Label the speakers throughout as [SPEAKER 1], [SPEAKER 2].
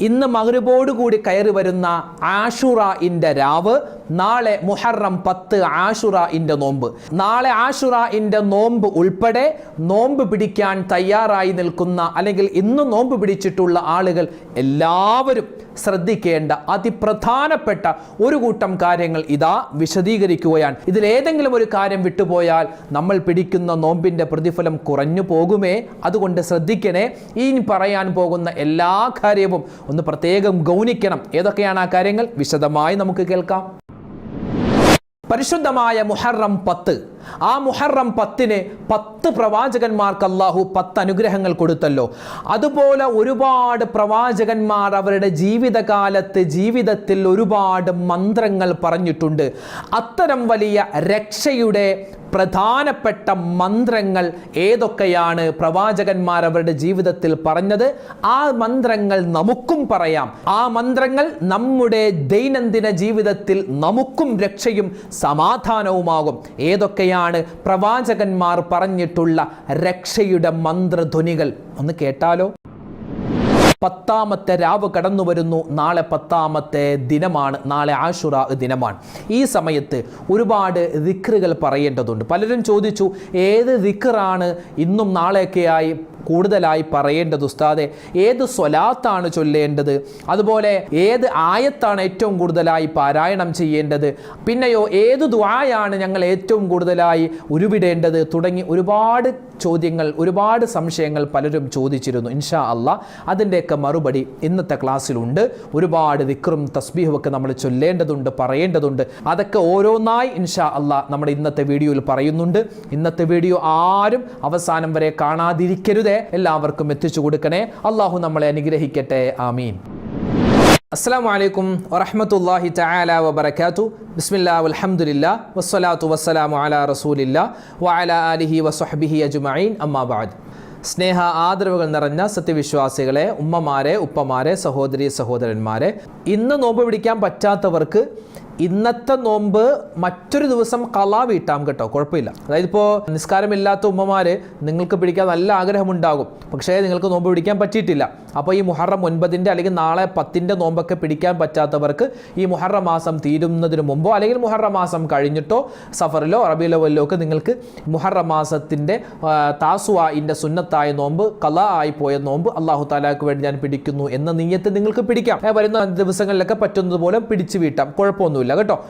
[SPEAKER 1] ഇന്ന് മകരുബോടുകൂടി കയറി വരുന്ന ആഷുറ ഇന്റെ രാവ് നാളെ മുഹറം പത്ത് ആഷുറ ഇന്റെ നോമ്പ്. നാളെ ആഷുറ ഇന്റെ നോമ്പ് ഉൾപ്പെടെ നോമ്പ് പിടിക്കാൻ തയ്യാറായി നിൽക്കുന്ന അല്ലെങ്കിൽ ഇന്ന് നോമ്പ് പിടിച്ചിട്ടുള്ള ആളുകൾ എല്ലാവരും ശ്രദ്ധിക്കേണ്ട അതിപ്രധാനപ്പെട്ട ഒരു കൂട്ടം കാര്യങ്ങൾ ഇതാ വിശദീകരിക്കുകയാണ്. ഇതിലേതെങ്കിലും ഒരു കാര്യം വിട്ടുപോയാൽ നമ്മൾ പിടിക്കുന്ന നോമ്പിന്റെ പ്രതിഫലം കുറഞ്ഞു പോകുമേ? അതുകൊണ്ട് ശ്രദ്ധിക്കണേ. ഈ പറയാൻ പോകുന്ന എല്ലാ കാര്യവും ഒന്ന് പ്രത്യേകം ഗൗനിക്കണം. ഏതൊക്കെയാണ് ആ കാര്യങ്ങൾ? വിശദമായി നമുക്ക് കേൾക്കാം. പരിശുദ്ധമായ മുഹറം പത്ത്. ആ മുഹറം പത്തിന് പത്ത് പ്രവാചകന്മാർക്ക് അള്ളാഹു പത്ത് അനുഗ്രഹങ്ങൾ കൊടുത്തല്ലോ. അതുപോലെ ഒരുപാട് പ്രവാചകന്മാർ അവരുടെ ജീവിതകാലത്ത് ജീവിതത്തിൽ ഒരുപാട് മന്ത്രങ്ങൾ പറഞ്ഞിട്ടുണ്ട്. അത്തരം വലിയ രക്ഷയുടെ പ്രധാനപ്പെട്ട മന്ത്രങ്ങൾ ഏതൊക്കെയാണ് പ്രവാചകന്മാർ അവരുടെ ജീവിതത്തിൽ പറഞ്ഞത്? ആ മന്ത്രങ്ങൾ നമുക്കും പറയാം. ആ മന്ത്രങ്ങൾ നമ്മുടെ ദൈനംദിന ജീവിതത്തിൽ നമുക്കും രക്ഷയും സമാധാനവുമാകും. ഏതൊക്കെയാണ് പ്രവാചകന്മാർ പറഞ്ഞിട്ടുള്ള രക്ഷയുടെ മന്ത്രധ്വനികൾ. ഒന്ന് കേട്ടാലോ? പത്താമത്തെ രാവ് കടന്നു വരുന്നു നാളെ പത്താമത്തെ ദിനമാണ്. നാളെ ആഷുറ ദിനമാണ്. ഈ സമയത്ത് ഒരുപാട് ദിക്റുകൾ പറയേണ്ടതുണ്ട്. പലരും ചോദിച്ചു ഏത് ദിക്റാണ് ഇന്നും നാളെയൊക്കെയായി കൂടുതലായി പറയേണ്ടത് ഉസ്താദെ ഏത് സ്വലാത്താണ് ചൊല്ലേണ്ടത്? അതുപോലെ ഏത് ആയത്താണ് ഏറ്റവും കൂടുതലായി പാരായണം ചെയ്യേണ്ടത്? പിന്നെയോ ഏത് ദ്വായാണ് ഞങ്ങൾ ഏറ്റവും കൂടുതലായി ഉരുവിടേണ്ടത്? തുടങ്ങി ഒരുപാട് ചോദ്യങ്ങൾ ഒരുപാട് സംശയങ്ങൾ പലരും ചോദിച്ചിരുന്നു ഇൻഷാ അല്ല. അതിന്റെയൊക്കെ മറുപടി ഇന്നത്തെ ക്ലാസ്സിലുണ്ട്. ഒരുപാട് വിക്രും തസ്ബീഹും ഒക്കെ നമ്മൾ ചൊല്ലേണ്ടതുണ്ട് പറയേണ്ടതുണ്ട്. അതൊക്കെ ഓരോന്നായി ഇൻഷാ അല്ല നമ്മുടെ ഇന്നത്തെ വീഡിയോയിൽ പറയുന്നുണ്ട്. ഇന്നത്തെ വീഡിയോ ആരും അവസാനം വരെ കാണാതിരിക്കരുതേ. എല്ലാവർക്കും എത്തിച്ചു കൊടുക്കണേ. അള്ളാഹു നമ്മളെ അനുഗ്രഹിക്കട്ടെ. ആമീൻ. അസ്സാം വലൈക്കും വറഹമത്തല്ലാഹി തആല വബറകാതു ബിസ്മില്ലാ വൽഹംദുലില്ലാ വസ്സലാത്തു വസ്സലാമു അലാ റസൂലില്ല വഅല ആലിഹി വസ്വഹ്ബിഹി അജ്മഈൻ. അമ്മാ ബഅദ്. സ്നേഹ ആദരവുകൾ നിറഞ്ഞ സത്യവിശ്വാസികളെ ഉമ്മമാരെ ഉപ്പമാരെ സഹോദരി സഹോദരന്മാരെ ഇന്ന് നോമ്പ് പിടിക്കാൻ പറ്റാത്തവർക്ക് ഇന്നത്തെ നോമ്പ് മറ്റൊരു ദിവസം കലാ വീട്ടാം കേട്ടോ. കുഴപ്പമില്ല. അതായത് ഇപ്പോൾ നിസ്കാരമില്ലാത്ത ഉമ്മമാര് നിങ്ങൾക്ക് പിടിക്കാൻ നല്ല ആഗ്രഹമുണ്ടാകും. പക്ഷേ നിങ്ങൾക്ക് നോമ്പ് പിടിക്കാൻ പറ്റിയിട്ടില്ല. അപ്പോൾ ഈ മുഹറം ഒൻപതിന്റെ അല്ലെങ്കിൽ നാളെ പത്തിന്റെ നോമ്പൊക്കെ പിടിക്കാൻ പറ്റാത്തവർക്ക് ഈ മുഹറം മാസം തീരുന്നതിന് മുമ്പോ അല്ലെങ്കിൽ മുഹറം മാസം കഴിഞ്ഞിട്ടോ സഫറിലോ അറബിയിലോ വല്ലോ ഒക്കെ നിങ്ങൾക്ക് മുഹറം മാസത്തിന്റെ താസുവായിന്റെ സുന്നത്തായ നോമ്പ് കല ആയി പോയ നോമ്പ് അള്ളാഹു താലാക്ക് വേണ്ടി ഞാൻ പിടിക്കുന്നു എന്ന നീയത്ത് നിങ്ങൾക്ക് പിടിക്കാം. വരുന്ന ദിവസങ്ങളിലൊക്കെ പറ്റുന്നത് പോലെ പിടിച്ചു വീട്ടാം. കുഴപ്പമൊന്നുമില്ല. കേട്ടോ.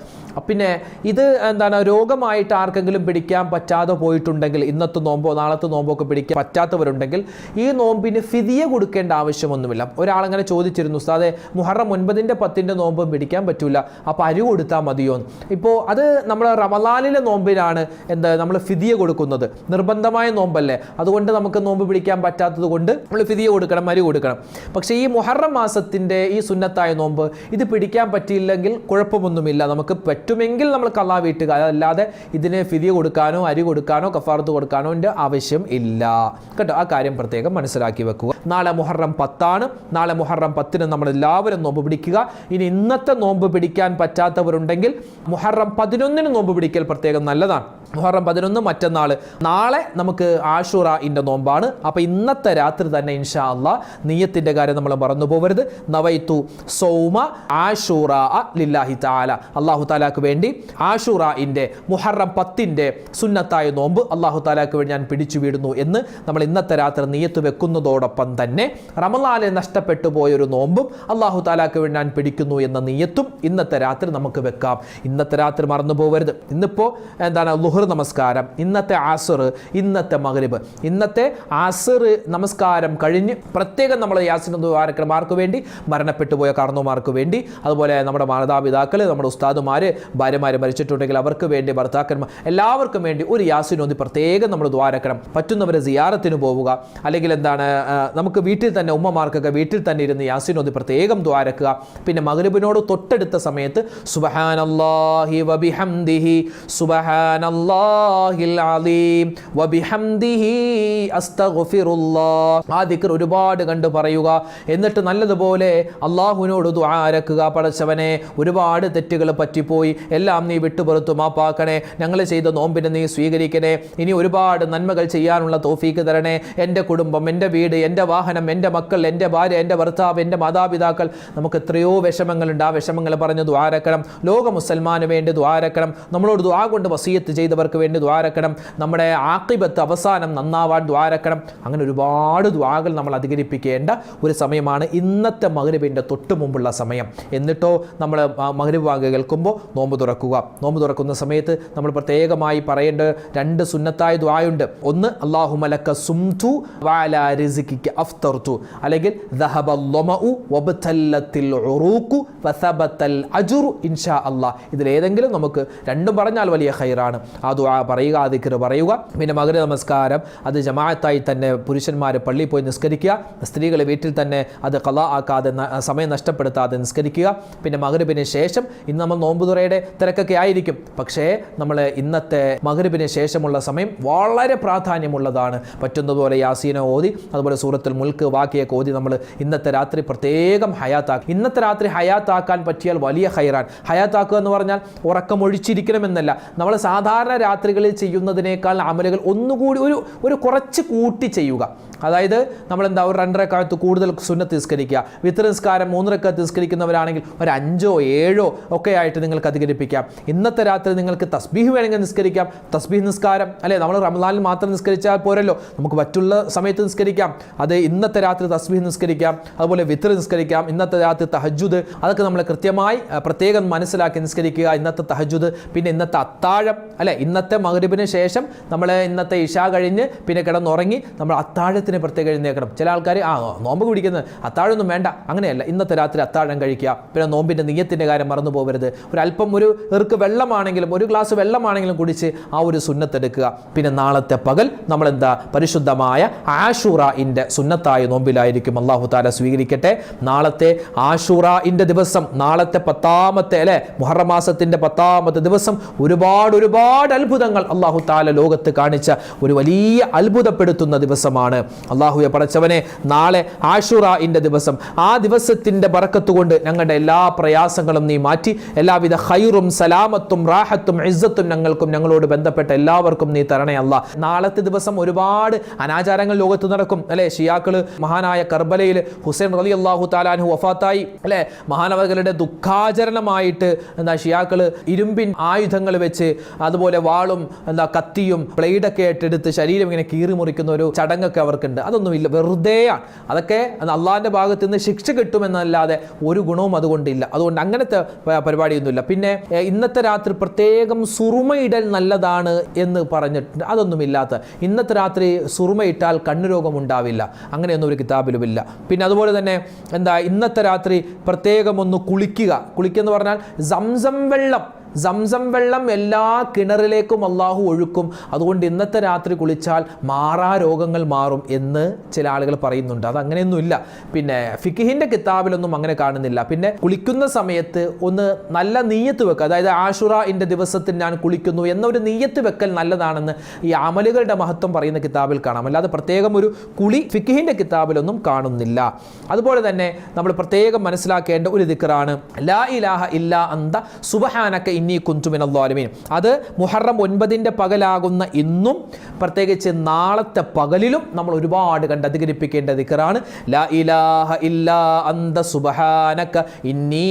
[SPEAKER 1] പിന്നെ ഇത് എന്താണ് രോഗമായിട്ട് ആർക്കെങ്കിലും പിടിക്കാൻ പറ്റാതെ പോയിട്ടുണ്ടെങ്കിൽ ഇന്നത്തെ നോമ്പോ നാളത്തെ നോമ്പോ ഒക്കെ പിടിക്കാൻ പറ്റാത്തവരുണ്ടെങ്കിൽ ഈ നോമ്പിന് ഫിതിയ കൊടുക്കേണ്ട ആവശ്യമൊന്നുമില്ല. ഒരാളങ്ങനെ ചോദിച്ചിരുന്നു അതെ മുഹറം ഒൻപതിന്റെ പത്തിന്റെ നോമ്പ് പിടിക്കാൻ പറ്റൂല അപ്പോൾ അരി കൊടുത്താൽ മതിയോ? ഇപ്പോൾ അത് നമ്മൾ റമലാലിലെ നോമ്പിനാണ് എന്താ നമ്മൾ ഫിതിയ കൊടുക്കുന്നത്. നിർബന്ധമായ നോമ്പല്ലേ. അതുകൊണ്ട് നമുക്ക് നോമ്പ് പിടിക്കാൻ പറ്റാത്തത് കൊണ്ട് നമ്മൾ ഫിതിയ കൊടുക്കണം അരി കൊടുക്കണം. പക്ഷേ ഈ മുഹറം മാസത്തിന്റെ ഈ സുന്നത്തായ നോമ്പ് ഇത് പിടിക്കാൻ പറ്റിയില്ലെങ്കിൽ കുഴപ്പമൊന്നുമില്ല. നമുക്ക് പറ്റുമെങ്കിൽ നമ്മൾ കള്ളാ വീട്ടുക അതല്ലാതെ ഇതിന് ഫിതി കൊടുക്കാനോ അരി കൊടുക്കാനോ കഫാർത്ത് കൊടുക്കാനോ ആവശ്യം ഇല്ല. കേട്ടോ ആ കാര്യം പ്രത്യേകം മനസ്സിലാക്കി വെക്കുക. നാളെ മുഹറം പത്താണ്. നാളെ മുഹറം പത്തിന് നമ്മൾ എല്ലാവരും നോമ്പ് പിടിക്കുക. ഇനി ഇന്നത്തെ നോമ്പ് പിടിക്കാൻ പറ്റാത്തവരുണ്ടെങ്കിൽ മുഹറം പതിനൊന്നിന് നോമ്പ് പിടിക്കൽ പ്രത്യേകം നല്ലതാണ്. മുഹറം പതിനൊന്ന് മറ്റന്നാൾ. നാളെ നമുക്ക് ആഷുറ ഇന്റെ നോമ്പാണ്. അപ്പോൾ ഇന്നത്തെ രാത്രി തന്നെ ഇൻഷാ അല്ല നീയത്തിന്റെ കാര്യം നമ്മൾ മറന്നു പോകരുത് നവൈത്തു സൗമ ആഷുറ ലില്ലാഹി താല അള്ളാഹു താലാക്ക് വേണ്ടി ആഷൂറ ഇന്റെ മുഹറം പത്തിന്റെ സുന്നത്തായ നോമ്പ് അള്ളാഹു താലാക്ക് വേണ്ടി ഞാൻ പിടിച്ചു വീടുന്നു എന്ന് നമ്മൾ ഇന്നത്തെ രാത്രി നീയത്ത് വെക്കുന്നതോടൊപ്പം തന്നെ. റമലാലെ നഷ്ടപ്പെട്ടു പോയൊരു നോമ്പും അള്ളാഹു താലാക്ക് വേണ്ടി ഞാൻ പിടിക്കുന്നു എന്ന നീയത്തും ഇന്നത്തെ രാത്രി നമുക്ക് വെക്കാം. ഇന്നത്തെ രാത്രി മറന്നു പോകരുത് ഇന്നിപ്പോൾ എന്താണ്? ലുഹർ നമസ്കാരം. ഇന്നത്തെ ആസർ ഇന്നത്തെ മഗ്രിബ്. ഇന്നത്തെ ആസർ നമസ്കാരം കഴിഞ്ഞ് പ്രത്യേകം നമ്മൾ യാസിൻ ദ്വാരക്കന്മാർക്ക് വേണ്ടി മരണപ്പെട്ടു പോയ കാരണവന്മാർക്ക് വേണ്ടി അതുപോലെ നമ്മുടെ മാതാപിതാക്കൾ നമ്മുടെ ഉസ്താദുമാർ ഭാര്യമാർ മരിച്ചിട്ടുണ്ടെങ്കിൽ അവർക്ക് വേണ്ടി ഭർത്താക്കന്മാർ എല്ലാവർക്കും വേണ്ടി ഒരു യാസിനോന്തി പ്രത്യേകം നമ്മൾ ദ്വാരക്കണം പറ്റുന്നവരെ സിയാറത്തിന് പോവുക. അല്ലെങ്കിൽ എന്താണ് നമുക്ക് വീട്ടിൽ തന്നെ ഉമ്മമാർക്കൊക്കെ വീട്ടിൽ തന്നെ ഇരുന്ന് യാസിനോദി പ്രത്യേകം ദ്വാരക്കുക പിന്നെ മഗ്രിബിനോട് തൊട്ടടുത്ത സമയത്ത് വബിഹംദിഹി അലീം വബിഹംദിഹി ആ ഒരുപാട് കണ്ട് പറയുക. എന്നിട്ട് നല്ലതുപോലെ അള്ളാഹുവിനോട് ദ്വാരക്കുക പടച്ചവനെ ഒരുപാട് തെറ്റുകൾ പറ്റിപ്പോയി. എല്ലാം നീ വിട്ടുപുറത്തു മാപ്പാക്കണേ. ഞങ്ങൾ ചെയ്ത നോമ്പിനെ നീ സ്വീകരിക്കണേ. ഇനി ഒരുപാട് നന്മകൾ ചെയ്യാനുള്ള തോഫീക്ക് തരണേ. എന്റെ കുടുംബം എന്റെ വീട് എന്റെ വാഹനം എന്റെ മക്കൾ എന്റെ ഭാര്യ എന്റെ ഭർത്താവ് എന്റെ മാതാപിതാക്കൾ. നമുക്ക് എത്രയോ വിഷമങ്ങളുണ്ട്. ആ വിഷമങ്ങൾ പറഞ്ഞ് ദ്വാരക്കണം. ലോക മുസൽമാന് വേണ്ടി ദ്വാരക്കണം. നമ്മളോട് ദ്വാ കൊണ്ട് വസീയത്ത് ചെയ്തവർക്ക് വേണ്ടി ദ്വാരക്കണം. നമ്മുടെ ആക്കിബത്ത് അവസാനം നന്നാവാൻ ദ്വാരക്കണം. അങ്ങനെ ഒരുപാട് ദ്വാകൾ നമ്മൾ അധികരിപ്പിക്കേണ്ട ഒരു സമയമാണ് ഇന്നത്തെ മകരവിന്റെ തൊട്ട് മുമ്പുള്ള സമയം. എന്നിട്ടോ നമ്മൾ മകരവ് വാങ്ങ കേൾക്കുമ്പോൾ നോമ്പ് തുറക്കുക. നോമ്പ് തുറക്കുന്ന സമയത്ത് നമ്മൾ പ്രത്യേകമായി പറയേണ്ട രണ്ട് സുന്നത്തായ ദ്വായുണ്ട്. ഒന്ന് അള്ളാഹു മലക്ക സുംതു വാല റിസിക്കിക്ക് അഫ്തർത്തു അല്ലെങ്കിൽ ഇതിലേതെങ്കിലും നമുക്ക് രണ്ടും പറഞ്ഞാൽ വലിയ ഹൈറാണ് ആ ദുആ പറയുക ആ പറയുക. പിന്നെ മകര നമസ്കാരം അത് ജമാഅത്തായി തന്നെ പുരുഷന്മാർ പള്ളിയിൽ പോയി നിസ്കരിക്കുക. സ്ത്രീകൾ വീട്ടിൽ തന്നെ അത് കല ആക്കാതെ സമയം നഷ്ടപ്പെടുത്താതെ നിസ്കരിക്കുക. പിന്നെ മകരബിന് ശേഷം ഇന്ന് നമ്മൾ നോമ്പുതുറയുടെ തിരക്കൊക്കെ ആയിരിക്കും. പക്ഷേ നമ്മൾ ഇന്നത്തെ മകരബിന് ശേഷമുള്ള സമയം വളരെ പ്രാധാന്യമുള്ളതാണ്. പറ്റുന്നതുപോലെ യാസീന ഓതി അതുപോലെ സൂറത്ത് സൂറത്തുൽ മുൽക്ക് വാക്കിയൊക്കെ ഓതി നമ്മൾ ഇന്നത്തെ രാത്രി പ്രത്യേകം ഹയാത്താക്കും. ഇന്നത്തെ രാത്രി ഹയാത്താക്കാൻ പറ്റിയാൽ വലിയ ഹൈറാൻ. ഹയാത്താക്കുക എന്ന് പറഞ്ഞാൽ ഉറക്കമൊഴിച്ചിരിക്കണമെന്നല്ല നമ്മൾ സാധാരണ രാത്രികളിൽ ചെയ്യുന്നതിനേക്കാൾ അമലുകൾ ഒന്നുകൂടി ഒരു ഒരു കുറച്ച് കൂട്ടി ചെയ്യുക. അതായത് നമ്മൾ എന്താ ഒരു രണ്ടരക്കാലത്ത് കൂടുതൽ സുന്നത്ത് നിസ്കരിക്കുക. വിത്ര നിസ്കാരം മൂന്നരക്കാലത്ത് നിസ്കരിക്കുന്നവരാണെങ്കിൽ ഒരു അഞ്ചോ ഏഴോ ഒക്കെ ആയിട്ട് നിങ്ങൾക്ക് അധികരിപ്പിക്കാം. ഇന്നത്തെ രാത്രി നിങ്ങൾക്ക് തസ്ബീഹ് വേണമെങ്കിൽ നിസ്കരിക്കാം. തസ്ബീഹ് നിസ്കാരം അല്ലേ? നമ്മൾ റമദാനിൽ മാത്രം നിസ്കരിച്ചാൽ പോരല്ലോ. നമുക്ക് മറ്റുള്ള സമയത്ത് നിസ്കരിക്കാം. അത് ഇന്നത്തെ രാത്രി തസ്ബീഹ് നിസ്കരിക്കാം അതുപോലെ വിത്തർ നിസ്കരിക്കാം ഇന്നത്തെ രാത്രി തഹജുദ് അതൊക്കെ നമ്മൾ കൃത്യമായി പ്രത്യേകം മനസ്സിലാക്കി നിസ്കരിക്കുക ഇന്നത്തെ തഹജുദ് പിന്നെ ഇന്നത്തെ അത്താഴം അല്ലെ? ഇന്നത്തെ മഗ്രിബിന് ശേഷം നമ്മൾ ഇന്നത്തെ ഇഷ കഴിഞ്ഞ് പിന്നെ കിടന്നുറങ്ങി നമ്മൾ അത്താഴത്തിന് പ്രത്യേകം എഴുന്നേക്കണം ചില ആൾക്കാർ ആ നോമ്പ് കുടിക്കുന്നത് അത്താഴമൊന്നും വേണ്ട. അങ്ങനെയല്ല ഇന്നത്തെ രാത്രി അത്താഴം കഴിക്കുക. പിന്നെ നോമ്പിന്റെ നീയത്തിന്റെ കാര്യം മറന്നു പോകരുത് ഒരു അല്പം ഒരു ഇറുക്ക് വെള്ളമാണെങ്കിലും ഒരു ഗ്ലാസ് വെള്ളമാണെങ്കിലും കുടിച്ച് ആ ഒരു സുന്നത്തെടുക്കുക പിന്നെ നാളത്തെ പകൽ നമ്മളെന്താ? പരിശുദ്ധമായ ആഷൂറയിന്റെ സുന്നത്തായ നോമ്പിലായിരിക്കും അള്ളാഹു താല സ്വീകരിക്കട്ടെ. നാളത്തെ ആഷൂറയിന്റെ ദിവസം നാളത്തെ പത്താമത്തെ അല്ലെ മുഹറമാസത്തിന്റെ പത്താമത്തെ ദിവസം ഒരുപാട് ഒരുപാട് അത്ഭുതങ്ങൾ അള്ളാഹു താല ലോകത്ത് കാണിച്ച ഒരു വലിയ അത്ഭുതപ്പെടുത്തുന്ന ദിവസമാണ്. അള്ളാഹുയെ പടച്ചവനെ നാളെ ആഷുറയിന്റെ ദിവസം ആ ദിവസത്തിന്റെ കൊണ്ട് ഞങ്ങളുടെ എല്ലാ പ്രയാസങ്ങളും നീ മാറ്റി. എല്ലാവിധ ഹൈറും സലാമത്തും റാഹത്തും ഇസ്സത്തും ഞങ്ങൾക്കും ഞങ്ങളോട് ബന്ധപ്പെട്ട എല്ലാവർക്കും നീ തരണേ അല്ല നാളത്തെ ദിവസം ഒരുപാട് അനാചാരങ്ങൾ ലോകത്ത് നടക്കും അല്ലെ ഷിയാക്കൾ മഹാനായ കർബലയിൽ ഹുസൈൻ റലി അള്ളാഹു താലാൻഹു വഫാത്തായി. അല്ലെ? മഹാനവകളുടെ ദുഃഖാചരണമായിട്ട് എന്താ ഷിയാക്കൾ ഇരുമ്പിൻ ആയുധങ്ങൾ വെച്ച് അതുപോലെ വാളും എന്താ കത്തിയും പ്ലേഡൊക്കെ ഏറ്റെടുത്ത് ശരീരം ഇങ്ങനെ കീറി മുറിക്കുന്ന ഒരു ചടങ്ങൊക്കെ അവർക്കുണ്ട്. അതൊന്നുമില്ല വെറുതെയാണ്. അതൊക്കെ അള്ളാഹിന്റെ ഭാഗത്ത് നിന്ന് ശിക്ഷ കിട്ടുമെന്നല്ലാതെ ഒരു ഗുണവും അതുകൊണ്ടില്ല. അതുകൊണ്ട് അങ്ങനത്തെ പരിപാടിയൊന്നുമില്ല. പിന്നെ ഇന്നത്തെ രാത്രി പ്രത്യേകം സുറുമയിടൽ നല്ലതാണ് എന്ന് പറഞ്ഞിട്ടുണ്ട്. അതൊന്നുമില്ലാത്ത ഇന്നത്തെ രാത്രി സുറുമയിട്ടാൽ കണ്ണുരോഗം ഉണ്ടാവില്ല. അങ്ങനെയൊന്നും ഒരു കിതാബിലുമില്ല. പിന്നെ അതുപോലെ തന്നെ എന്താ ഇന്നത്തെ രാത്രി പ്രത്യേകം ഒന്ന് കുളിക്കുക. കുളിക്കുക എന്ന് പറഞ്ഞാൽ സംസം വെള്ളം. സംസം വെള്ളം എല്ലാ കിണറിലേക്കും അള്ളാഹു ഒഴുക്കും. അതുകൊണ്ട് ഇന്നത്തെ രാത്രി കുളിച്ചാൽ മാറാ രോഗങ്ങൾ മാറും എന്ന് ചില ആളുകൾ പറയുന്നുണ്ട്. അത് അങ്ങനെയൊന്നുമില്ല പിന്നെ ഫിക്കിഹിന്റെ കിതാബിലൊന്നും അങ്ങനെ കാണുന്നില്ല. പിന്നെ കുളിക്കുന്ന സമയത്ത് ഒന്ന് നല്ല നീയത്ത് വെക്കുക. അതായത് ആഷുറയിന്റെ ദിവസത്തിൽ ഞാൻ കുളിക്കുന്നു എന്നൊരു നീയത്ത് വെക്കൽ നല്ലതാണെന്ന് ഈ അമലുകളുടെ മഹത്വം പറയുന്ന കിതാബിൽ കാണാം. അല്ലാതെ പ്രത്യേകം ഒരു കുളി ഫിക്കിഹിന്റെ കിതാബിലൊന്നും കാണുന്നില്ല. അതുപോലെ തന്നെ നമ്മൾ പ്രത്യേകം മനസ്സിലാക്കേണ്ട ഒരു ദിക്കറാണ് ലാ ഇലാഹ ഇല്ല അന്ത സുബഹാനക്ക ഇന്നി കുന്തുമിനല്ലാലുമീൻ അത് മുഹറം ഒൻപതിന്റെ പകലാകുന്ന ഇന്നും പ്രത്യേകിച്ച് നാളത്തെ പകലിലും നമ്മൾ ഒരുപാട് കണ്ട് അധികരിപ്പിക്കേണ്ട ദിക്കറാണ് ലാ ഇലാഹ അന്ത ഇന്നി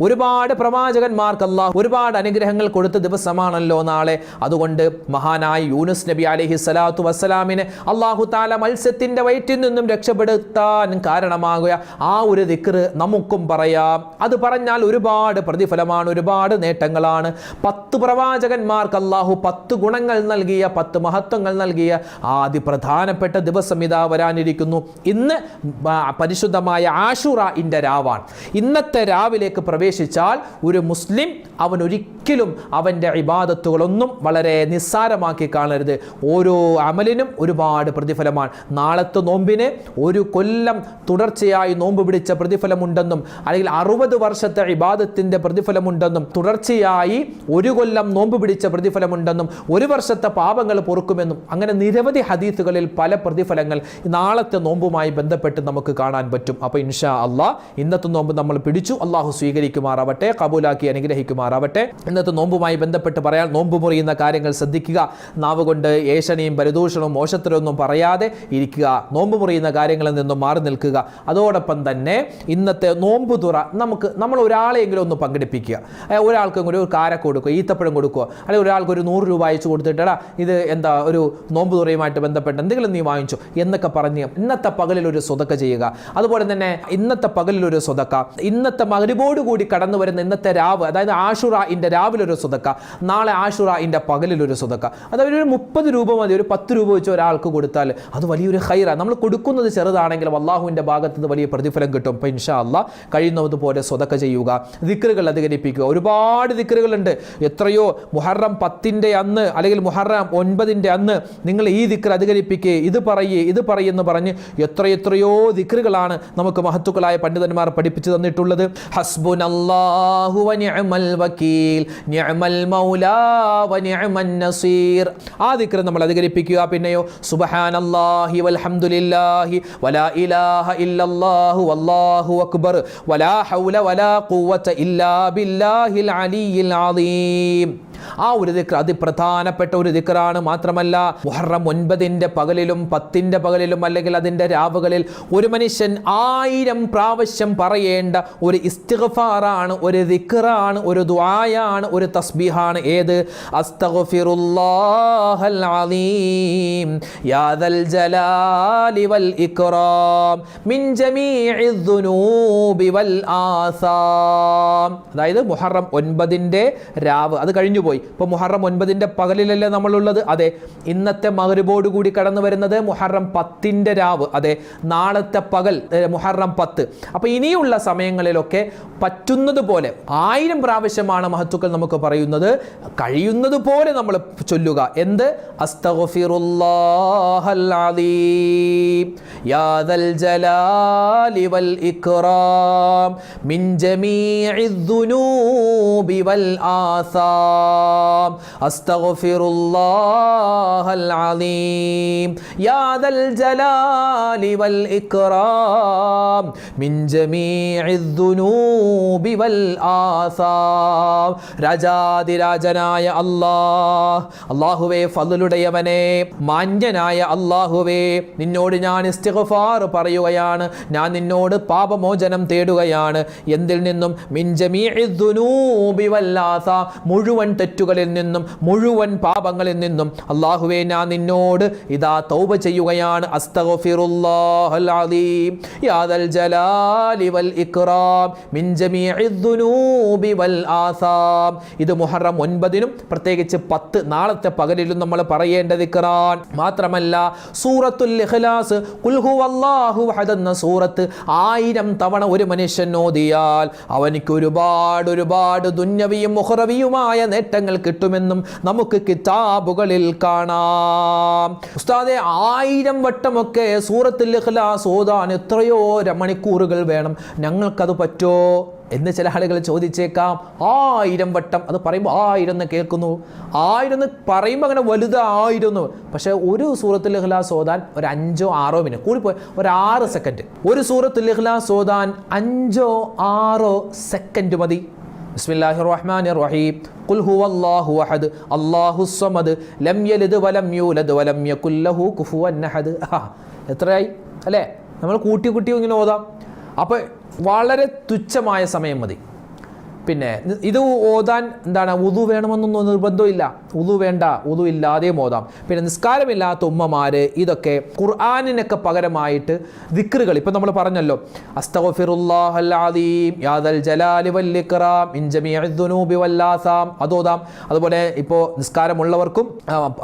[SPEAKER 1] ഒരുപാട് പ്രവാചകന്മാർക്ക് അല്ലാഹ് ഒരുപാട് അനുഗ്രഹങ്ങൾ കൊടുത്ത ദിവസമാണല്ലോ നാളെ. അതുകൊണ്ട് മഹാനായ യൂനുസ് നബി അലഹി സ്വലാത്തു വസ്സലാമിന് അള്ളാഹു താല മത്സ്യത്തിന്റെ വയറ്റിൽ നിന്നും രക്ഷപ്പെടുത്താൻ കാരണമാകുക. ആ ഒരു ദിക്ർ നമുക്കും പറയാം. അത് പറഞ്ഞാൽ ഒരുപാട് പ്രതിഫലമാണ് ഒരുപാട് നേട്ടങ്ങളാണ്. പത്ത് പ്രവാചകന്മാർക്ക് അള്ളാഹു പത്ത് ഗുണങ്ങൾ നൽകിയ പത്ത് മഹത്വങ്ങൾ നൽകിയ ആദ്യ പ്രധാനപ്പെട്ട ദിവസം ഇതാ വരാനിരിക്കുന്നു. ഇന്ന് പരിശുദ്ധമായ ആഷുറ ഇന്റെ രാവാണ്. ഇന്നത്തെ രാവിലേക്ക് പ്രവേശിച്ചാൽ ഒരു മുസ്ലിം അവൻ ഒരിക്കലും അവന്റെ ഇബാദത്തുകളൊന്നും വളരെ നിസ്സാരമാക്കി കാണരുത്. ഓരോ അമലിനും ഒരുപാട് പ്രതിഫലമാണ്. നാളത്തെ നോമ്പിന് ഒരു കൊല്ലം തുടർച്ചയായി നോമ്പ് പിടിച്ച പ്രതിഫലമുണ്ടെന്നും അല്ലെങ്കിൽ അറുപത് വർഷത്തെ ഇബാദത്തിന്റെ പ്രതിഫലമുണ്ടെന്നും തുടർച്ചയായി ഒരു കൊല്ലം നോമ്പ് പിടിച്ച പ്രതിഫലമുണ്ടെന്നും ഒരു വർഷത്തെ പാപങ്ങൾ പൊറുക്കുമെന്നും അങ്ങനെ നിരവധി ഹദീസുകളിൽ പല പ്രതിഫലങ്ങൾ നാളത്തെ നോമ്പുമായി ബന്ധപ്പെട്ട് നമുക്ക് കാണാൻ പറ്റും. അപ്പോൾ ഇൻഷാ അള്ളാ ഇന്നത്തെ നോമ്പ് നമ്മൾ പിടിച്ചു. അള്ളാഹു സ്വീകരിക്കുമാറാവട്ടെ കബൂലാക്കി അനുഗ്രഹിക്കുമാറാവട്ടെ. ഇന്നത്തെ നോമ്പുമായി ബന്ധപ്പെട്ട് പറയാൻ നോമ്പ് മുറിയുന്ന കാര്യങ്ങൾ ശ്രദ്ധിക്കുക. നാവ് കൊണ്ട് ഏഷണിയും പരിദൂഷണവും മോശത്തരൊന്നും പറയാതെ ഇരിക്കുക. നോമ്പ് മുറിയുന്ന കാര്യങ്ങളിൽ നിന്നും മാറി നിൽക്കുക. അതോടൊപ്പം തന്നെ ഇന്നത്തെ നോമ്പ് തുറ നമുക്ക് നമ്മൾ ഒരാളെങ്കിലും ഒന്ന് പങ്കെടുപ്പിക്കുക. ഒരാൾക്കെങ്കിലും ഒരു കാര കൊടുക്കുക ഈത്തപ്പഴം കൊടുക്കുക അല്ലെങ്കിൽ ഒരാൾക്ക് ഒരു നൂറ് രൂപ അയച്ചു കൊടുത്തിട്ടടാ ഇത് എന്താ ഒരു നോമ്പ് തുറയുമായിട്ട് ബന്ധപ്പെട്ട് എന്തെങ്കിലും നീ വാങ്ങിച്ചു എന്നൊക്കെ പറഞ്ഞ് ഇന്നത്തെ പകലിൽ ഒരു സ്വതക്ക ചെയ്യുക. അതുപോലെ തന്നെ ഇന്നത്തെ പകലിൽ ഒരു സ്വതക്ക. ഇന്നത്തെ കൂടി കടന്നു വരുന്ന ഇന്നത്തെ രാവ് അതായത് ആഷുറ ഇന്റെ രാവിലൊരു സ്വതക്ക. നാളെ ആഷുറ ഇന്റെ പകലിലൊരു സ്വതക്ക. അതായത് ഒരു മുപ്പത് രൂപ മതി ഒരു പത്ത് രൂപ വെച്ച് ഒരാൾക്ക് കൊടുത്താൽ അത് വലിയൊരു ഹൈറ നമ്മൾ കൊടുക്കുന്നത് ചെറുതാണെങ്കിലും അള്ളാഹുവിന്റെ ഭാഗത്ത് നിന്ന് വലിയ പ്രതിഫലം കിട്ടും. അപ്പോൾ ഇൻഷാ അള്ളാ കഴിയുന്നതുപോലെ സ്വതക്ക ചെയ്യുക. ദിക്റുകൾ അധികരിപ്പിക്കുക. ഒരുപാട് ദിക്കറുകളുണ്ട് എത്രയോ മുഹറം പത്തിന്റെ അന്ന് അല്ലെങ്കിൽ മുഹറം ഒൻപതിന്റെ അന്ന് നിങ്ങൾ ഈ ദിക്കർ അധികരിപ്പിക്കുക ഇത് പറയേ ഇത് പറയെന്ന് പറഞ്ഞ് എത്രയെത്രയോ ദിക്കറുകളാണ് നമുക്ക് മഹത്തുക്കളായ പണ്ഡിതന്മാർ പഠിപ്പിച്ചു തന്നിട്ടുള്ളത്. ഹസ്ബുൻ ആ ദിക്ർ നമ്മൾ അധികരിപ്പിക്കുക. പിന്നെയോ സുബ്ഹാനല്ലാഹി വൽഹമുല്ലാഹി വലാ ഇലാഹ ഇല്ലല്ലാഹു അക്ബർ. വലാ ഹൗല വലാ ഖുവത ഇല്ലാ ബില്ലാഹിൽ അലിയിൽ ആദീം ആ ഒരു ദിക്ർ അതിപ്രധാനപ്പെട്ട ഒരു ദിക്റാണ്. മാത്രമല്ല മുഹറം ഒൻപതിന്റെ പകലിലും പത്തിന്റെ പകലിലും അല്ലെങ്കിൽ അതിന്റെ രാവുകളിൽ ഒരു മനുഷ്യൻ ആയിരം പ്രാവശ്യം പറയേണ്ട ഒരു ഇസ്തിഗഫാറാണ് ഒരു ദിക്റാണ് ഒരു ദ്വായാണ് ഒരു തസ്ബീഹാണ് ഏത്? ഇക്റാം മിൻ ജമീഇ വൽ ആസാം. അതായത് മുഹറം ഒൻപതിന്റെ രാവ്. അത് കഴിഞ്ഞു പോയി ഇപ്പോൾ മുഹറം ഒൻപതിന്റെ പകലിലല്ലേ നമ്മളുള്ളത്? അതെ. ഇന്നത്തെ മകരുബോട് കൂടി കടന്നു വരുന്നത് മുഹറം പത്തിന്റെ രാവ്. അതെ. നാളത്തെ പകൽ മുഹറം പത്ത്. അപ്പോൾ ഇനിയുള്ള സമയങ്ങളിലൊക്കെ പറ്റുന്നത് പോലെ ആയിരം പ്രാവശ്യമാണ് മഹത്തുക്കൾ നമുക്ക് പറയുന്നത് കഴിയുന്നത് പോലെ നമ്മൾ ചൊല്ലുക. എന്ത്? അസ്തഗ്ഫിറുല്ലാഹൽ അലീം യാ ജലാലി വൽ ഇക്റാം. മിൻ ജമീഇ ദുനൂബി വൽ ആസാം അസ്തഗ്ഫിറുല്ലാഹൽ അലീം യാ ദൽ ജലാലി വൽ ഇക്റാം മിൻ ജമീഇ ദുനൂബി വൽ ആസാം രാജാതിരാജനായ അല്ലാഹ്. അല്ലാഹുവേ ഫضലുടയവനെ. മാന്യനായ അല്ലാഹുവേ നിന്നോട് ഞാൻ ഇസ്തിഗ്ഫാർ പറയുകയാണ്. ഞാൻ നിന്നോട് പാപമോചനം തേടുകയാണ്. എന്തിൽ നിന്നും മിൻ ജമീഇ വല്ലാത്ത വൽ ആസാം മുഴുവൻ തെറ്റുകളിൽ നിന്നും മുഴുവൻ പാപങ്ങളിൽ നിന്നും അള്ളാഹുവേ ഞാൻ നിന്നോട് ഇതാ തൗബ ചെയ്യുകയാണ്. ഇത് മുഹറം ഒൻപതിനും പ്രത്യേകിച്ച് പത്ത് നാളത്തെ പകലിലും നമ്മൾ പറയേണ്ടത് ഇക്റാൻ മാത്രമല്ല സൂറത്തുൽ ഇഖ്ലാസ് ഹുവല്ലാഹു അഹദ് എന്ന സൂറത്ത് ആയിരം തവണ ഒരു മനുഷ്യൻ ഓതിയാൽ അവനിക്ക് ഒരുപാട് ഒരുപാട് ദുന്യവിയും മുഹറവിയുമായ നേട്ടങ്ങൾ കിട്ടുമെന്നും നമുക്ക് കിതാബുകളിൽ കാണാം. ഉസ്താദെ ആയിരം വട്ടമൊക്കെ സൂറത്തിൽ ഇഖ്ലാസ് ഓതാൻ എത്രയോ മണിക്കൂറുകൾ വേണം. ഞങ്ങൾക്കത് പറ്റോ? എന്ന് ചില ആളുകൾ ചോദിച്ചേക്കാം ആയിരം വട്ടം. അത് പറയുമ്പോൾ ആയിരം എന്ന് കേൾക്കുന്നു. ആയിരം എന്ന് പറയുമ്പോൾ അങ്ങനെ വലുതായിരുന്നു. പക്ഷേ ഒരു സൂറത്തുൽ ഇഖ്ലാസ് ഓതാൻ ഒരു അഞ്ചോ ആറോ മിനിറ്റ് കൂടിപ്പോയി ഒരു ആറ് സെക്കൻഡ്. ഒരു സൂറത്തുൽ ഇഖ്ലാസ് ഓതാൻ അഞ്ചോ ആറോ സെക്കൻഡ് മതി. ബിസ്മില്ലാഹിർ റഹ്മാനിർ റഹീം ഖുൽ ഹുവല്ലാഹു അഹദ് അല്ലാഹു സമദ് ലം യലിദ് വലം യൂലദ് വലം യകുൽ ലഹു കുഫുവൻ അഹദ്. എത്രയായി? അല്ലേ? നമ്മൾ കൂട്ടി കുട്ടി ഇങ്ങനെ ഓതാം. അപ്പോൾ വളരെ തുച്ഛമായ സമയം മതി. പിന്നെ ഇത് ഓതാൻ എന്താണ് ഉതു വേണമെന്നൊന്നും നിർബന്ധമില്ല. ഉതു വേണ്ട ഉതു ഇല്ലാതെയും ഓതാം പിന്നെ നിസ്കാരമില്ലാത്ത ഉമ്മമാർ ഇതൊക്കെ ഖുർആാനിനൊക്കെ പകരമായിട്ട് ദിക്റുകൾ. ഇപ്പം നമ്മൾ പറഞ്ഞല്ലോ അസ്തഗ്ഫിറുല്ലാഹൽ അലീം യാദൽ ജലാലി അതോതാം അതുപോലെ ഇപ്പോൾ നിസ്കാരമുള്ളവർക്കും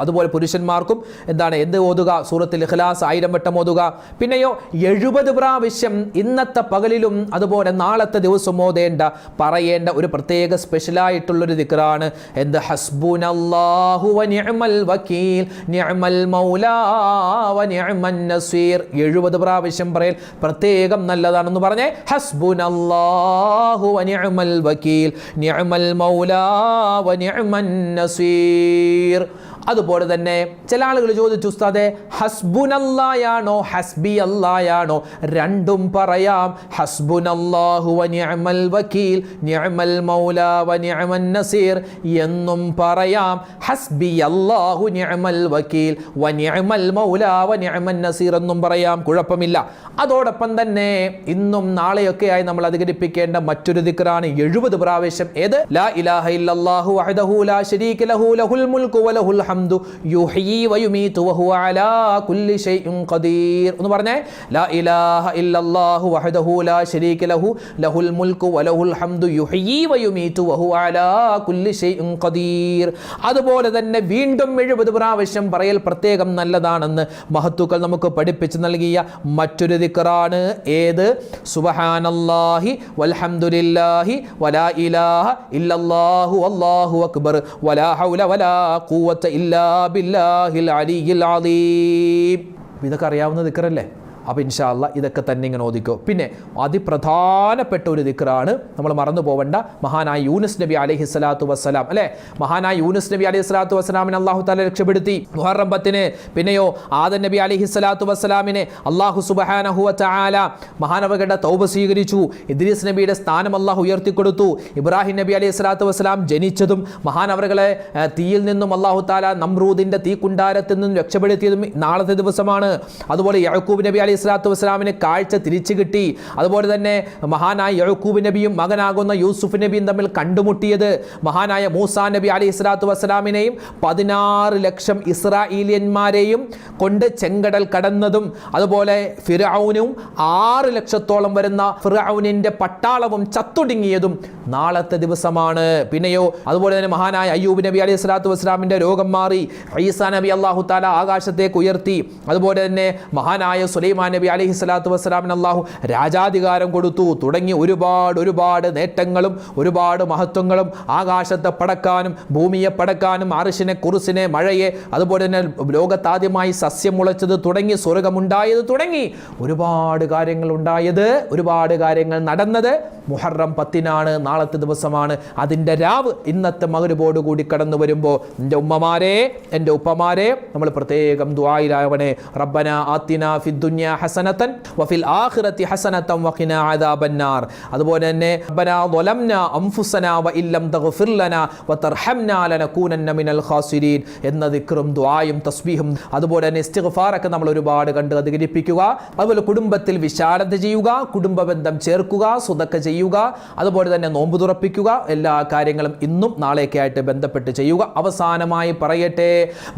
[SPEAKER 1] അതുപോലെ പുരുഷന്മാർക്കും എന്താണ് എന്ത് ഓതുക? സൂറത്തിൽ ഇഖ്ലാസ് ആയിരം വട്ടം ഓതുക. പിന്നെയോ എഴുപത് പ്രാവശ്യം ഇന്നത്തെ പകലിലും അതുപോലെ നാളത്തെ ദിവസം ഓതേണ്ട പറയേണ്ട ഒരു പ്രത്യേക സ്പെഷ്യലായിട്ടുള്ളൊരു ദിക്റാണ്. എന്ത്? വ നിഅമൽ മൗലാ നസീർ. എഴുപത് പ്രാവശ്യം പറയൽ പ്രത്യേകം നല്ലതാണെന്ന് പറഞ്ഞേ. വ നിഅമൽ വക്കീൽ നിഅമൽ മൗലാ നസീർ. അതുപോലെ തന്നെ ചില ആളുകൾ ചോദിച്ചു ഉസ്താദെ ഹസ്ബുനല്ലായാണോ ഹസ്ബി അല്ലായാണോ രണ്ടും പറയാം ഹസ്ബുനല്ലാഹു വ നിഅമൽ വക്കീൽ നിഅമൽ മൗല വ നിഅമൻ നസീർ എന്നും പറയാം ഹസ്ബി അല്ലാഹു നിഅമൽ വക്കീൽ വ നിഅമൽ മൗല വ നിഅമൻ നസീർ എന്നും പറയാം കുഴപ്പമില്ല. അതോടൊപ്പം തന്നെ ഇന്നും നാളെയൊക്കെയായി നമ്മൾ അധികരിപ്പിക്കേണ്ട മറ്റൊരു ദിക്റാണ് എഴുപത് പ്രാവശ്യം ഏത്? ലാ ഇലാഹ ഇല്ലല്ലാഹു വഹദഹു ലാ ശരീക ലഹു ലഹുൽ മുൽക്കു വലഹുൽ ഹംദു യുഹ്യി വയുമീതു വഹുവ അലാ കുല്ലി ഷൈഇൻ ഖദീർ എന്ന് പറഞ്ഞേ ലാ ഇലാഹ ഇല്ലല്ലാഹു വഹദഹു ലാ ശരീക ലഹു ലഹുൽ മുൽക്കു വലഹുൽ ഹംദു യുഹ്യി വയുമീതു വഹുവ അലാ കുല്ലി ഷൈഇൻ ഖദീർ. അതുപോലെ തന്നെ വീണ്ടും എഴുപത് പ്രാവശ്യം പറയൽ പ്രത്യേകം നല്ലതാണെന്ന് മഹത്തുക്കൾ നമുക്ക് പഠിപ്പിച്ചു നൽകിയ മറ്റൊരു ദിക്റാണ് ഏത്? സുബ്ഹാനല്ലാഹി വൽഹംദുലില്ലാഹി വലാ ഇലാഹ ഇല്ലല്ലാഹു അല്ലാഹു അക്ബർ വലാ ഹൗല വലാ ഖുവത ഇല്ലാ ബില്ലാഹിൽ അലിയിൽ അലീം ഇതൊക്കെ അറിയാവുന്ന ദിക്റല്ലേ അപ്പോൾ ഇൻഷാല്ല ഇതൊക്കെ തന്നെ ഇങ്ങനെ ഓദിക്കോ പിന്നെ അതിപ്രധാനപ്പെട്ട ഒരു ദിക്റാണ് നമ്മൾ മറന്നു പോവേണ്ട മഹാനായ യൂനുസ് നബി അലഹി സ്വലാത്തു വസ്സലാം അല്ലേ? മഹാനായ യൂനുസ് നബി അലഹി സ്വലാത്തു വസ്സലാമിനെ അള്ളാഹു താല രക്ഷപ്പെടുത്തി മുഹറം പത്തിന്. പിന്നെയോ ആദൻ നബി അലഹി സ്വലാത്തു വസ്സലാമിനെ അള്ളാഹു സുബഹാനഹുവ ചാല മഹാനവകളുടെ തൗബ സ്വീകരിച്ചു. ഇദ്രീസ് നബിയുടെ സ്ഥാനം അള്ളാഹു ഉയർത്തിക്കൊടുത്തു. ഇബ്രാഹിം നബി അലൈഹി സ്വലാത്തു വസ്സലാം ജനിച്ചതും മഹാനവറുകളെ തീയിൽ നിന്നും അള്ളാഹു താല നമ്രൂദിന്റെ തീ കുണ്ടാരത്തിൽ നിന്നും രക്ഷപ്പെടുത്തിയതും നാളത്തെ ദിവസമാണ്. അതുപോലെ യഹക്കൂബ് നബി അലൈഹി സ്വലാത്തു വസ്സലാമിന് കാഴ്ച തിരിച്ചു കിട്ടി. അതുപോലെ തന്നെ മഹാനായ യഴക്കൂബ് നബിയും മകനാകുന്ന യൂസുഫ് നബിയും തമ്മിൽ കണ്ടുമുട്ടിയത് മഹാനായ മൂസാ നബി അലൈഹി സ്വലാത്തു വസ്സലാമിനെയും പതിനാറ് ലക്ഷം ഇസ്രായേലിയന്മാരെയും കൊണ്ട് ചെങ്കടൽ കടന്നതും അതുപോലെ ഫിറൌനും ആറ് ലക്ഷത്തോളം വരുന്ന ഫിറൌനിന്റെ പട്ടാളവും ചത്തൊടുങ്ങിയതും നാളത്തെ ദിവസമാണ്. പിന്നെയോ അതുപോലെ തന്നെ മഹാനായ അയ്യൂബ് നബി അലൈഹി സ്വലാത്തു വസ്സലാമിന്റെ രോഗം മാറി. ഈസാ നബി അള്ളാഹു താല ആകാശത്തേക്ക് ഉയർത്തി. അതുപോലെ തന്നെ മഹാനായ സുലൈമാൻ നബി അലൈഹി സ്വലാത്തു വസ്സലാമിന് അള്ളാഹു രാജാധികാരം കൊടുത്തു. തുടങ്ങി ഒരുപാട് ഒരുപാട് നേട്ടങ്ങളും ഒരുപാട് മഹത്വങ്ങളും ആകാശത്തെ പടക്കാനും ഭൂമിയെ പടക്കാനും അറിശിനെ കുറിസിനെ മഴയെ അതുപോലെ തന്നെ ലോകത്താദ്യമായി സസ്യം മുളച്ചത് തുടങ്ങി സ്വർഗമുണ്ടായത് തുടങ്ങി. ഒരുപാട് കാര്യങ്ങൾ ഉണ്ടായത് ഒരുപാട് കാര്യങ്ങൾ നടന്നത് മുഹറം പത്തിനാണ് നാളത്തെ ദിവസമാണ്. അതിന്റെ രാവ് ഇന്നത്തെ മകരുപോട് കൂടി കടന്നു വരുമ്പോൾ എന്റെ ഉമ്മമാരെ എന്റെ ഉപ്പമാരെ നമ്മൾ പ്രത്യേകം ദ്വായിലാവണേ റബ്ബന ആത്തിന ഫിദ്ദുന്യ ഹസനത്തൻ വഫിൽ ആഖിറത്തി ഹസനത്തൻ വഖിന അദാബന്നാർ അതുപോലെ തന്നെ റബ്ബന ظلمنا أنفسنا وإن لم تغفر لنا وترحمنا لنكونن من الخاسرين എന്ന ദിക്റും ദുആയും തസ്ബീഹും അതുപോലെ തന്നെ ഇസ്തിഗ്ഫാറൊക്കെ നമ്മൾ ഒരുപാട് കണ്ട് അധികരിപ്പിക്കുക അതുപോലെ കുടുംബത്തിൽ വിശാലത ചെയ്യുക കുടുംബ ബന്ധം ചേർക്കുക സുതക്ക ചെയ്യുക അതുപോലെ തന്നെ നോമ്പ് തുറപ്പിക്കുക എല്ലാ കാര്യങ്ങളും ഇന്നും നാളെയൊക്കെ ആയിട്ട് ബന്ധപ്പെട്ട് ചെയ്യുക അവസാനമായി പറയട്ടെ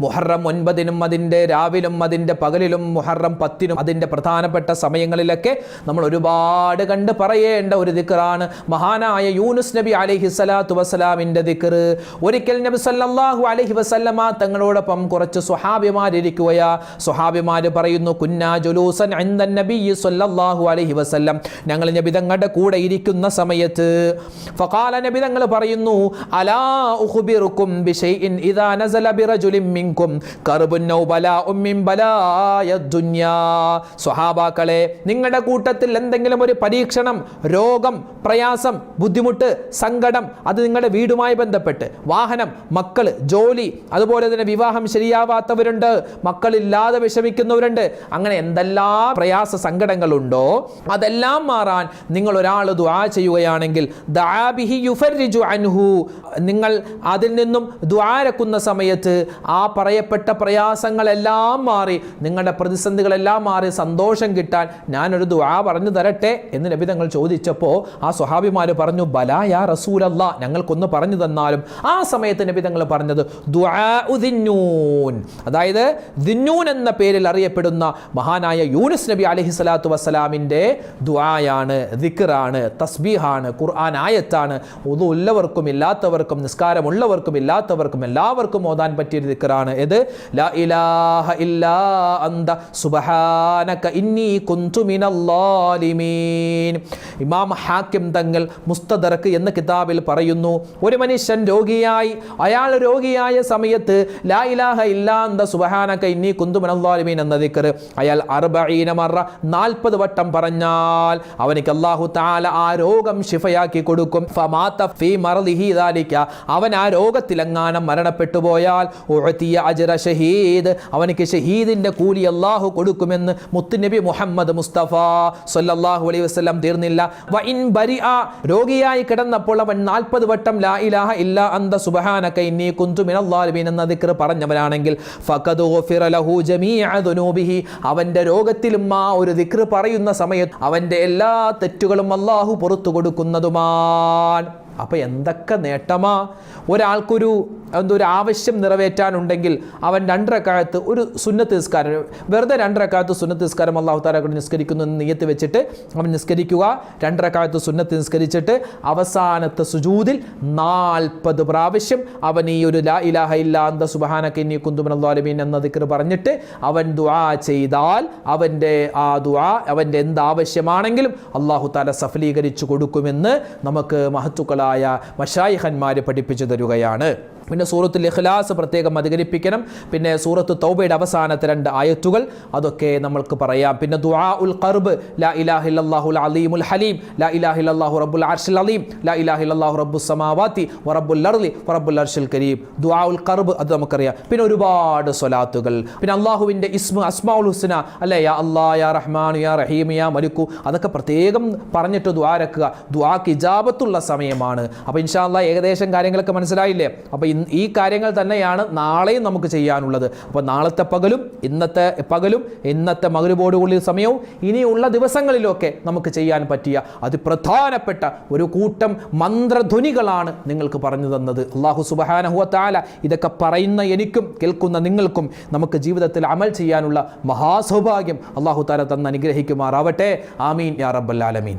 [SPEAKER 1] മുഹറം ഒൻപതിനും അതിൻ്റെ രാവിലും അതിൻ്റെ പകലിലും മുഹറം പത്തിനും അതിൻ്റെ പ്രധാനപ്പെട്ട സമയങ്ങളിലൊക്കെ നമ്മൾ ഒരുപാട് കണ്ട് പറയേണ്ട ഒരു ദിക്കറാണ് മഹാനായ യൂനുസ് നബി അലഹി സ്വലാത്തു വസ്സലാമിന്റെ ദിക്കർ ഒരിക്കൽ നബി സല്ലാഹു അലഹി വസല്ലമ തങ്ങളോടൊപ്പം കുറച്ച് സ്വഹാബിമാരിക്കുകയാ സ്വഹാബിമാർ പറയുന്നു കുന്നാ ജുലൂസൻ നബി സല്ലല്ലാഹു അലൈഹി വസല്ലം. ഞങ്ങൾ നബിതങ്ങളുടെ കൂടെ ഇരിക്കുന്ന സമയത്ത് ഫഖാല നബി തങ്ങൾ പറയുന്നു അലാ ഉഖ്ബിറുക്കും ബിശൈഇൻ ഇദാ നസല ബിറജുലിൻ മിൻകും. കർബുൻ ബലാഉം മിൻ ബലായ ദുനിയാ. സ്വഹാബാക്കളെ നിങ്ങളുടെ കൂട്ടത്തിൽ എന്തെങ്കിലും ഒരു പരീക്ഷണം രോഗം പ്രയാസം ബുദ്ധിമുട്ട് സങ്കടം അത് നിങ്ങളുടെ വീടുമായി ബന്ധപ്പെട്ട് വാഹനം മക്കൾ ജോലി അതുപോലെ തന്നെ വിവാഹം ശരിയാവാത്തവരുണ്ട് മക്കളില്ലാതെ വിഷമിക്കുന്നവരുണ്ട് അങ്ങനെ എന്തെല്ലാം പ്രയാസ സങ്കടങ്ങളുണ്ടോ അതെല്ലാം മാറാൻ നിങ്ങൾ ഒരാൾ ദുആ ചെയ്യുകയാണെങ്കിൽ അൻഹു നിങ്ങൾ അതിൽ നിന്നും ദ്വാരക്കുന്ന സമയത്ത് ആ പറയപ്പെട്ട പ്രയാസങ്ങളെല്ലാം മാറി നിങ്ങളുടെ പ്രതിസന്ധികളെല്ലാം മാറി സന്തോഷം കിട്ടാൻ ഞാനൊരു ദുആ പറഞ്ഞു തരട്ടെ എന്ന് നബി തങ്ങൾ ചോദിച്ചപ്പോൾ ആ സ്വഹാബിമാർ പറഞ്ഞു ബലാ യാ റസൂലല്ല. ഞങ്ങൾക്കൊന്ന് പറഞ്ഞു തന്നാലും ആ സമയത്ത് നബി തങ്ങൾ പറഞ്ഞത് ദുആഉദിന്നൂൻ അതായത് ദിന്നൂൻ എന്ന പേരിൽ അറിയപ്പെടുന്ന മഹാനായ യൂനുസ് നബി അലഹി സ്വലാത്തു വസ്സലാമിന്റെ ദുആയാണ് ദിക്റാണ് തസ്ബീഹാണ് ഖുർആൻ ആയത്താണ്. ഒതു ഉള്ളവർക്കും ഇല്ലാത്തവർക്കും നിസ്കാരമുള്ളവർക്കും ഇല്ലാത്തവർക്കും എല്ലാവർക്കും ഓതാൻ പറ്റിയ ദിക്റാണ്. ഇത് ലാ ഇലാഹ ഇല്ലാ അന്ത സുബ്ഹാനക സുബ്ഹാനക ഇന്നി കുന്തു മിനല്ലാലിമീൻ. ഇമാം ഹാക്കിം തങ്ങൾ മുസ്തദർക്ക് എന്ന കിതാബിൽ പറയുന്നു ഒരു മനുഷ്യൻ രോഗിയായി അയാൾ രോഗിയായ സമയത്ത് ലാ ഇലാഹ ഇല്ലാ അന്ത സുബ്ഹാനക ഇന്നി കുന്തു മിനല്ലാലിമീൻ എന്ന ദിക്ർ. അയാൾ അർബഈന മറ നാൽപ്പത് വട്ടം പറഞ്ഞാൽ അവനിക്ക് അല്ലാഹു തആല ആ രോഗം ശിഫയാക്കി കൊടുക്കും. അവൻ ആ രോഗത്തിലെങ്ങാനം മരണപ്പെട്ടു പോയാൽ അജ്റ ഷഹീദ് അവനിക്ക് ഷഹീദിന്റെ കൂലി അല്ലാഹു കൊടുക്കുമെന്ന് മുത്തുനബി മുഹമ്മദ് മുസ്തഫ സല്ലല്ലാഹു അലൈഹി വസല്ലം തീർന്നില്ല. രോഗിയായി കിടന്നപ്പോൾ അവൻ നാൽപ്പത് വട്ടം ലാ ഇലാഹ ഇല്ല അന്ത സുബ്ഹാനക ഇന്നി കുന്തു എന്ന ദിക്ർ പറഞ്ഞവനാണെങ്കിൽ ഫഖദ് ലഹു അവന്റെ രോഗത്തിലും ആ ഒരു ദിക്ർ പറയുന്ന സമയത്ത് അവന്റെ എല്ലാ തെറ്റുകളും അള്ളാഹു പുറത്തു കൊടുക്കുന്നതുമാണ് അപ്പോൾ എന്തൊക്കെ നേട്ടമാ? ഒരാൾക്കൊരു എന്തൊരു ആവശ്യം നിറവേറ്റാനുണ്ടെങ്കിൽ അവൻ രണ്ടരക്കാലത്ത് ഒരു സുന്നത്ത് നിസ്കാരം വെറുതെ രണ്ടരക്കാലത്ത് സുന്നത്ത് നിസ്കാരം അള്ളാഹു താലാക്കൊണ്ട് കൊണ്ട് നിസ്കരിക്കുന്നു എന്ന് നിയത്ത് വെച്ചിട്ട് അവൻ നിസ്കരിക്കുക. രണ്ടരക്കാലത്ത് സുന്നത്ത് നിസ്കരിച്ചിട്ട് അവസാനത്തെ സുജൂതിൽ നാൽപ്പത് പ്രാവശ്യം അവൻ ഈ ഒരു ലാ ഇലാഹ ഇല്ലാന്ത കുന്തുമൻ അള്ളാലമീൻ എന്ന ദിക്കർ പറഞ്ഞിട്ട് അവൻ ദുആ ചെയ്താൽ അവന്റെ ആ ദുആ അവന്റെ എന്താവശ്യമാണെങ്കിലും അള്ളാഹു താല സഫലീകരിച്ചു കൊടുക്കുമെന്ന് നമുക്ക് മഹത്തുക്കളായ മഷായിഹന്മാർ പഠിപ്പിച്ചു തരുകയാണ്. പിന്നെ സൂറത്തുൽ ഇഖ്ലാസ് പ്രത്യേകം അധികരിപ്പിക്കണം. പിന്നെ സൂറത്ത് തൗബയുടെ അവസാനത്തെ രണ്ട് ആയത്തുകൾ അതൊക്കെ നമ്മൾക്ക് പറയാം. പിന്നെ ദുആ ഉൽ ഖർബ് ലാ ഇലാഹ ഇല്ലല്ലാഹുൽ അലീമുൽ ഹലീം ലാ ഇലാഹ ഇല്ലല്ലാഹു റബ്ബുൽ അർശിൽ അലീം ലാ ഇലാഹില്ലാഹു റബ്ബുസ് സമാവാത്തി വറബ്ബുൽ അർളി വറബ്ബുൽ അർശിൽ കരീം. ദുആ ഉൽ ഖർബ് അത് നമുക്കറിയാം. പിന്നെ ഒരുപാട് സ്വലാത്തുകൾ. പിന്നെ അള്ളാഹുവിന്റെ ഇസ്മ അസ്മാഉൽ ഹുസ്ന അല്ലേ? യാ അല്ലാ യാ റഹ്മാൻ യാ റഹീം യാ മലിക്കു. അതൊക്കെ പ്രത്യേകം പറഞ്ഞിട്ട് ദ്വാരക്കുക ദ്വാക്ക് ഇജാബത്തുള്ള സമയമാണ്. അപ്പോൾ ഇൻഷാ അല്ലാ ഏകദേശം കാര്യങ്ങളൊക്കെ മനസ്സിലായില്ലേ? അപ്പോൾ ഈ കാര്യങ്ങൾ തന്നെയാണ് നാളെയും നമുക്ക് ചെയ്യാനുള്ളത്. അപ്പോൾ നാളത്തെ പകലും ഇന്നത്തെ പകലും ഇന്നത്തെ മകരുബോടുകൂടിയ സമയവും ഇനിയുള്ള ദിവസങ്ങളിലൊക്കെ നമുക്ക് ചെയ്യാൻ പറ്റിയ അതിപ്രധാനപ്പെട്ട ഒരു കൂട്ടം മന്ത്രധ്വനികളാണ് നിങ്ങൾക്ക് പറഞ്ഞു തന്നത്. അള്ളാഹു സുബഹാനഹുവ താല ഇതൊക്കെ പറയുന്ന എനിക്കും കേൾക്കുന്ന നിങ്ങൾക്കും നമുക്ക് ജീവിതത്തിൽ അമൽ ചെയ്യാനുള്ള മഹാസൗഭാഗ്യം അള്ളാഹു താല തന്ന് അനുഗ്രഹിക്കുമാറാവട്ടെ. ആമീൻ യാ റബ്ബൽ ആലമീൻ.